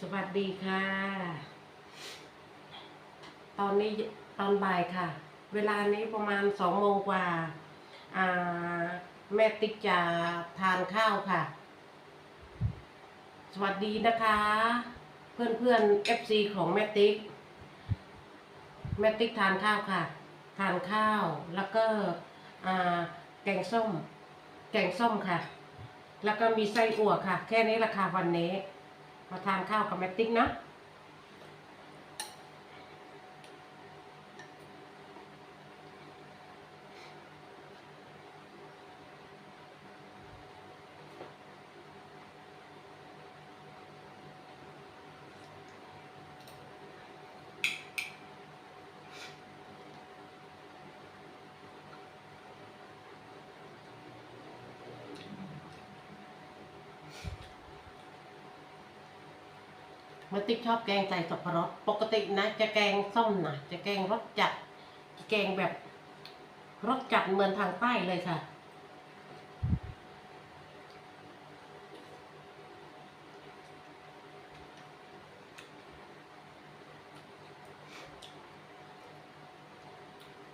สวัสดีค่ะ ตอนนี้ตอนบ่ายค่ะ เวลานี้ประมาณสองโมงกว่า อ่า แม่ติ๊กจะทานข้าวค่ะ สวัสดีนะคะ เพื่อนเพื่อนเอฟซีของแม่ติ๊ก แม่ติ๊กทานข้าวค่ะ ทานข้าวแล้วก็ อ่า แกงส้ม แกงส้มค่ะ แล้วก็มีไส้อั่วค่ะ แค่นี้ราคาวันนี้ มาทานข้าวกับแม่ติ๊กนะ แม่ติ๊กชอบแกงใส่สับปะรดปกตินะจะแกงส้มนะจะแกงรสจัดแกงแบบรสจัดเหมือนทางใต้เลยค่ะ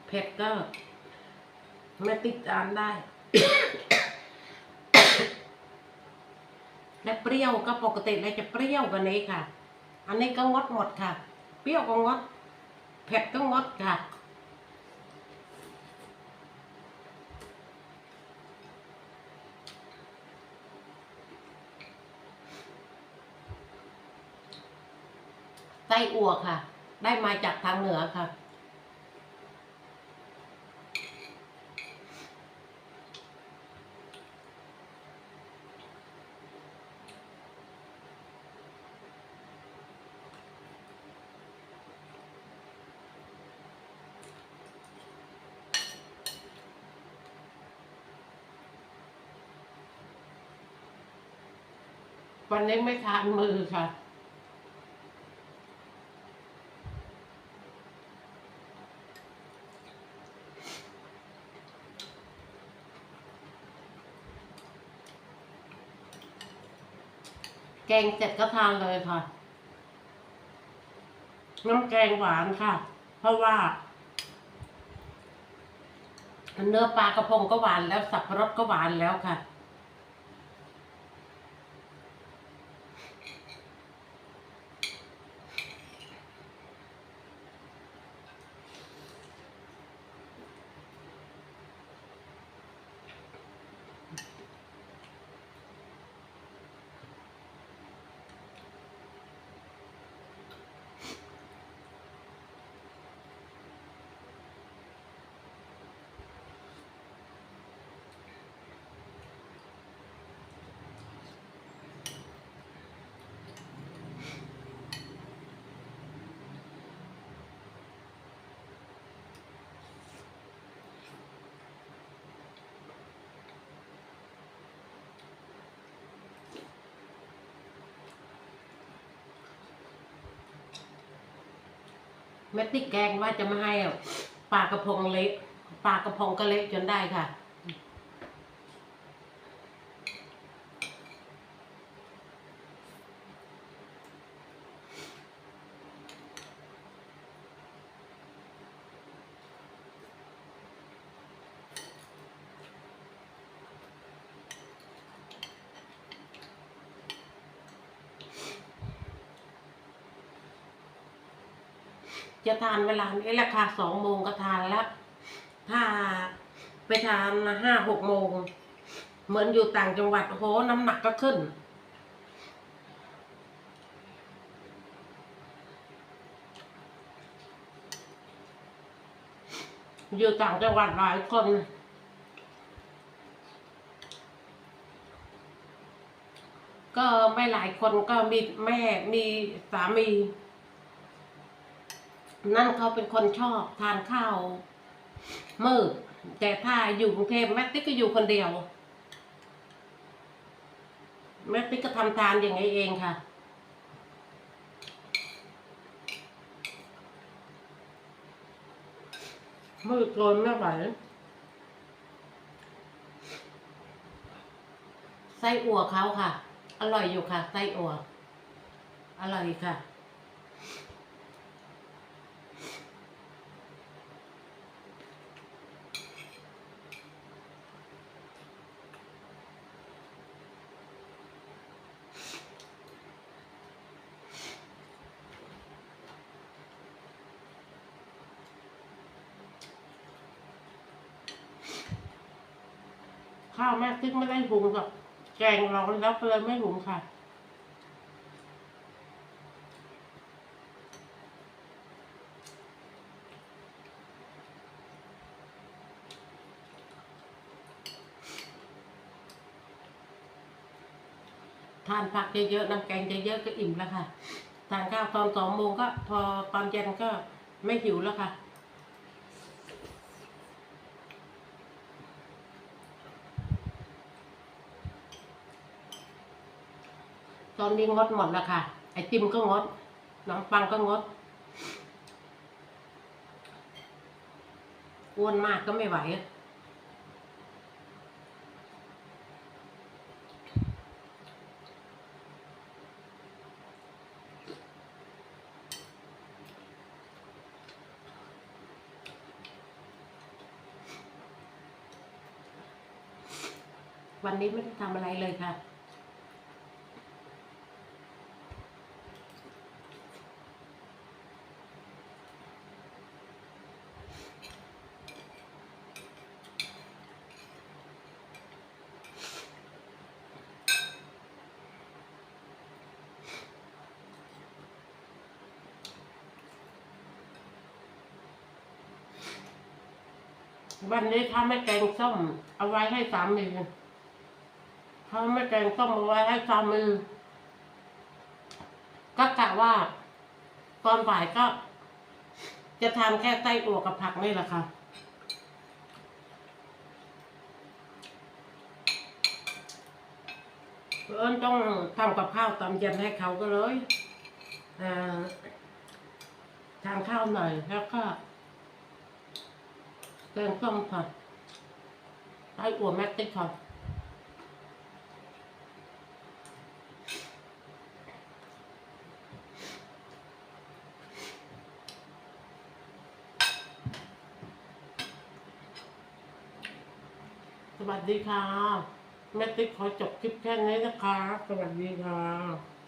เผ็ดก็แม่ติ๊กทานได้ และเปรี้ยวก็ปกติแล้วจะเปรี้ยวกว่านี้ค่ะ อันนี้ก็งดหมดค่ะ เปรี้ยวก็งดเผ็ดก็งดค่ะ ไส้อั่วค่ะ ได้มาจากทางเหนือค่ะ วันนี้ไม่ทานมือค่ะ แกงเสร็จก็ทานเลยค่ะ น้ำแกงหวานค่ะ เพราะว่า เนื้อปลากระพงก็หวานแล้วสับปะรดก็หวานแล้วค่ะ แม่ติ๊กแกงว่าจะไม่ให้อะปลากระพงเละปลากระพงก็เละจนได้ค่ะ จะทานเวลานี้ราคาสองโมงก็ทานแล้ว ถ้าไปทานห้าหกโมง เหมือนอยู่ต่างจังหวัดโอ้โหน้ำหนักก็ขึ้น อยู่ต่างจังหวัดหลายคนก็ไม่หลายคนก็มีแม่มีสามี นั่นเขาเป็นคนชอบทานข้าวมืดแต่ถ้าอยู่กรุงเทพแม่ติ๊กก็อยู่คนเดียวแม่ติ๊กก็ทำทานอย่างนี้เองค่ะ มืดโกนไม่ไหวไส้อั่วเขาค่ะ อร่อยอยู่ค่ะ ไส้อั่วอร่อยค่ะ ข้าวแม่ติ๊กไม่ได้หุงกับแกงร้อนแล้วก็เลยไม่หุงค่ะ ทานผักเยอะๆน้ำแกงเยอะๆก็อิ่มแล้วค่ะ ทานข้าวตอนสองโมงก็พอตอนเย็นก็ไม่หิวแล้วค่ะ ตอนนี้งดหมดแล้วค่ะ ไอติมก็งดน้องปังก็งดอ้วนมากก็ไม่ไหววันนี้ไม่ได้ทำอะไรเลยค่ะ วันนี้ทำให้แกงส้ม เอาไว้ให้สามีทำให้แกงส้มเอาไว้ให้สามีก็กะว่าตอนบ่ายก็ จะทาแค่ไส้อั่วกับผักนี่แหละค่ะเพื่อนต้องทำกับข้าวตอนเย็นให้เขาก็เลยทานข้าวหน่อยแล้วก็ แกงส้มค่ะไส้อั่วแม็กติกค่ะสวัสดีค่ะ แม่ติ๊กขอจบคลิปแค่นี้นะคะ สวัสดีค่ะ